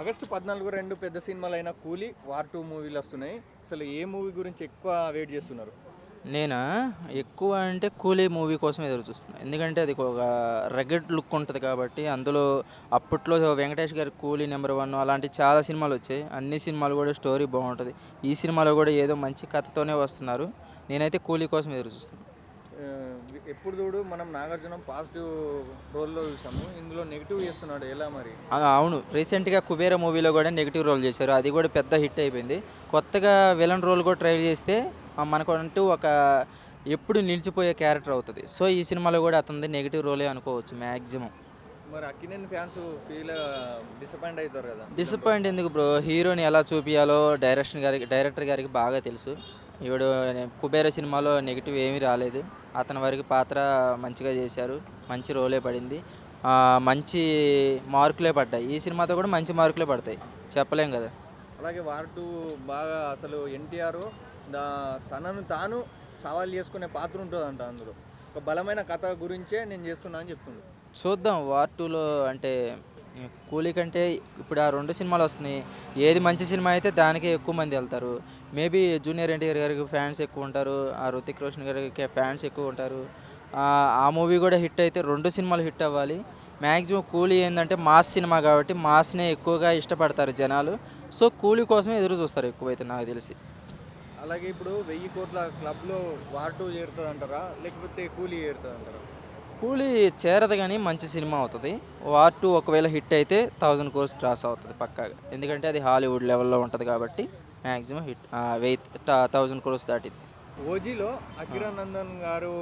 August పద్నాలుగు రెండు పెద్ద సినిమాలైన కూలీ వార్ టూ మూవీలు వస్తున్నాయి. అసలు ఏ మూవీ గురించి ఎక్కువ వెయిట్ చేస్తున్నారు? నేనా? ఎక్కువ అంటే కూలీ మూవీ కోసం ఎదురు చూస్తున్నాను ఎందుకంటే అది ఒక రగడ్ లుక్ ఉంటుంది కాబట్టి అందులో అప్పట్లో వెంకటేష్ గారి కూలీ నెంబర్ వన్ అలాంటి చాలా సినిమాలు వచ్చాయి. అన్ని సినిమాలు కూడా స్టోరీ బాగుంటుంది. ఈ సినిమాలో కూడా ఏదో మంచి కథతోనే వస్తున్నారు. నేనైతే కూలీ కోసం ఎదురు చూస్తున్నాను ఎప్పుడు చూడు మనం నాగార్జున పాజిటివ్ రోల్లో చూసాము. ఇందులో నెగిటివ్ చేస్తున్నాడు. ఎలా మరి? అవును. రీసెంట్గా కుబేర మూవీలో కూడా నెగిటివ్ రోల్ చేశారు. అది కూడా పెద్ద హిట్ అయిపోయింది. కొత్తగా విలన్ రోల్ కూడా ట్రై చేస్తే మనకు అంటూ ఒక ఎప్పుడు నిలిచిపోయే క్యారెక్టర్ అవుతుంది. సో ఈ సినిమాలో కూడా అతనిది నెగిటివ్ రోలే అనుకోవచ్చు మ్యాక్సిమం మరి అక్కినేని ఫ్యాన్స్ ఫీల్ డిసప్పాయింట్ అవుతారు కదా? డిసప్పాయింట్ ఎందుకు బ్రో? హీరోని ఎలా చూపించాలో డైరెక్షన్ గారికి డైరెక్టర్ గారికి బాగా తెలుసు. ఈవిడు కుబేర సినిమాలో నెగిటివ్ ఏమీ రాలేదు. అతని వరకు పాత్ర మంచిగా చేశారు. మంచి రోలే పడింది. మంచి మార్కులే పడ్డాయి. ఈ సినిమాతో కూడా మంచి మార్కులే పడతాయి. చెప్పలేం కదా. అలాగే వార్ టూ బాగా అసలు ఎన్టీఆర్ తనను తాను సవాల్ చేసుకునే పాత్ర ఉంటుందంట అందులో. ఒక బలమైన కథ గురించే నేను చేస్తున్నా అని చెప్తుండు. చూద్దాం వార్ టూలో అంటే కూలీ కంటే ఇప్పుడు ఆ రెండు సినిమాలు వస్తున్నాయి. ఏది మంచి సినిమా అయితే దానికే ఎక్కువ మంది వెళ్తారు. మేబీ జూనియర్ ఎన్టీఆర్ గారికి ఫ్యాన్స్ ఎక్కువ ఉంటారు. ఆ రుతిక్ రోషన్ గారికి ఫ్యాన్స్ ఎక్కువ ఉంటారు. ఆ, మూవీ కూడా హిట్ అయితే రెండు సినిమాలు హిట్ అవ్వాలి. మ్యాక్సిమం కూలీ ఏంటంటే మాస్ సినిమా కాబట్టి మాస్నే ఎక్కువగా ఇష్టపడతారు జనాలు. సో కూలీ కోసమే ఎదురు చూస్తారు ఎక్కువైతే నాకు తెలిసి. అలాగే ఇప్పుడు వెయ్యి కోట్ల క్లబ్లో వార్ టూ చేరుతుంది అంటారా లేకపోతే కూలీ చేరుతుంది అంటారా కూలీ చేరదు కానీ మంచి సినిమా అవుతుంది. వార్ టూ ఒకవేళ హిట్ అయితే థౌజండ్ కోర్స్ క్రాస్ అవుతుంది పక్కాగా. ఎందుకంటే అది హాలీవుడ్ లెవెల్లో ఉంటుంది కాబట్టి maximum hit wait thousand crores దాటింది. ఓజీలో అఖిరానందన్ గారు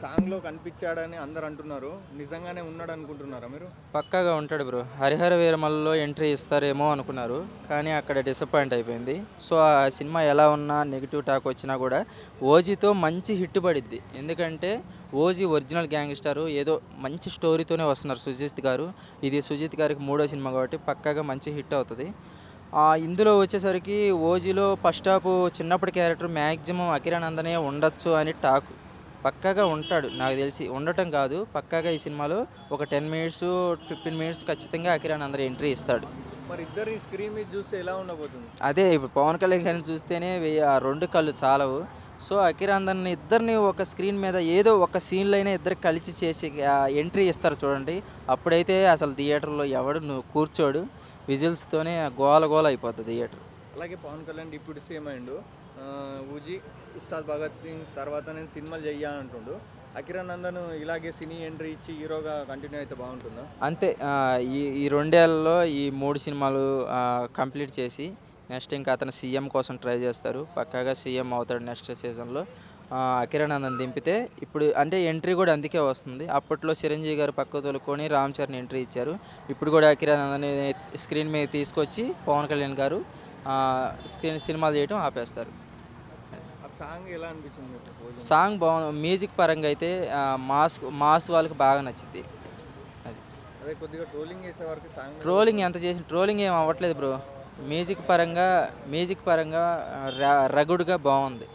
సాంగ్లో కనిపించాడని అందరు అంటున్నారు. నిజంగానే ఉన్నాడు అనుకుంటున్నారా మీరు? పక్కాగా ఉంటాడు బ్రో. హరిహర వీరమల్లో ఎంట్రీ ఇస్తారేమో అనుకున్నారు. కానీ అక్కడ డిసప్పాయింట్ అయిపోయింది. సో ఆ సినిమా ఎలా ఉన్నా నెగిటివ్ టాక్ వచ్చినా కూడా ఓజీతో మంచి హిట్ పడిద్ది. ఎందుకంటే ఓజీ ఒరిజినల్ గ్యాంగ్స్టారు. ఏదో మంచి స్టోరీతోనే వస్తున్నారు సుజిత్ గారు. ఇది సుజిత్ గారికి మూడో సినిమా కాబట్టి పక్కాగా మంచి హిట్ అవుతుంది. ఇందులో వచ్చేసరికి ఓజీలో ఫస్ట్ హాఫ్ చిన్నప్పటి క్యారెక్టర్ మ్యాక్సిమం అకిరానందనే ఉండొచ్చు అని టాక్ పక్కాగా ఉంటాడు నాకు తెలిసి. ఉండటం కాదు పక్కాగా ఈ సినిమాలో ఒక టెన్ మినిట్స్ ఫిఫ్టీన్ మినిట్స్ ఖచ్చితంగా అకిరానందన్ ఎంట్రీ ఇస్తాడు. మరి ఇద్దరి స్క్రీన్ మీద చూస్తే ఎలా ఉండబోతుంది? అదే ఇప్పుడు పవన్ కళ్యాణ్ గారిని చూస్తేనే వెయ్యి- ఆ రెండు కళ్ళు చాలవు. సో అకిరాందన్ ఇద్దరిని ఒక స్క్రీన్ మీద ఏదో ఒక సీన్లో అయినా ఇద్దరు కలిసి చేసి ఎంట్రీ ఇస్తారు చూడండి. అప్పుడైతే అసలు థియేటర్లో ఎవడు నువ్వు కూర్చోడు. విజిల్స్తోనే గోల గోల అయిపోతుంది థియేటర్. అలాగే పవన్ కళ్యాణ్ డిప్యూటీ సీఎం అయిండు ఊజీ ఉస్తాద్ భగత్ సింగ్ తర్వాత నేను సినిమాలు చెయ్యా అంటుండు. అకిరా నందన్ ఇలాగే సినీ ఎంట్రీ ఇచ్చి హీరోగా కంటిన్యూ అయితే బాగుంటుందా? అంతే ఈ ఈ రెండేళ్ళలో ఈ మూడు సినిమాలు కంప్లీట్ చేసి నెక్స్ట్ ఇంకా అతను సీఎం కోసం ట్రై చేస్తారు. పక్కాగా సీఎం అవుతాడు నెక్స్ట్ సీజన్లో. అకిరానందన్ దింపితే ఇప్పుడు అంటే ఎంట్రీ కూడా అందుకే వస్తుంది. అప్పట్లో చిరంజీవి గారు పక్క తోలుకొని రామ్ చరణ్ ఎంట్రీ ఇచ్చారు. ఇప్పుడు కూడా అకిరానందన్ స్క్రీన్ మీద తీసుకొచ్చి పవన్ కళ్యాణ్ గారు స్క్రీన్ సినిమాలు చేయడం ఆపేస్తారు. ఆ సాంగ్ ఎలా అనిపించింది? సాంగ్ బాగుంది. మ్యూజిక్ పరంగా అయితే మాస్ మాస్ వాళ్ళకి బాగా నచ్చింది. అది. కొద్దిగా ట్రోలింగ్ చేసే వరకు సాంగ్ ట్రోలింగ్ ఎంత చేసిన ట్రోలింగ్ ఏం అవ్వట్లేదు బ్రో. మ్యూజిక్ పరంగా మ్యూజిక్ పరంగా రగుడ్గా బాగుంది.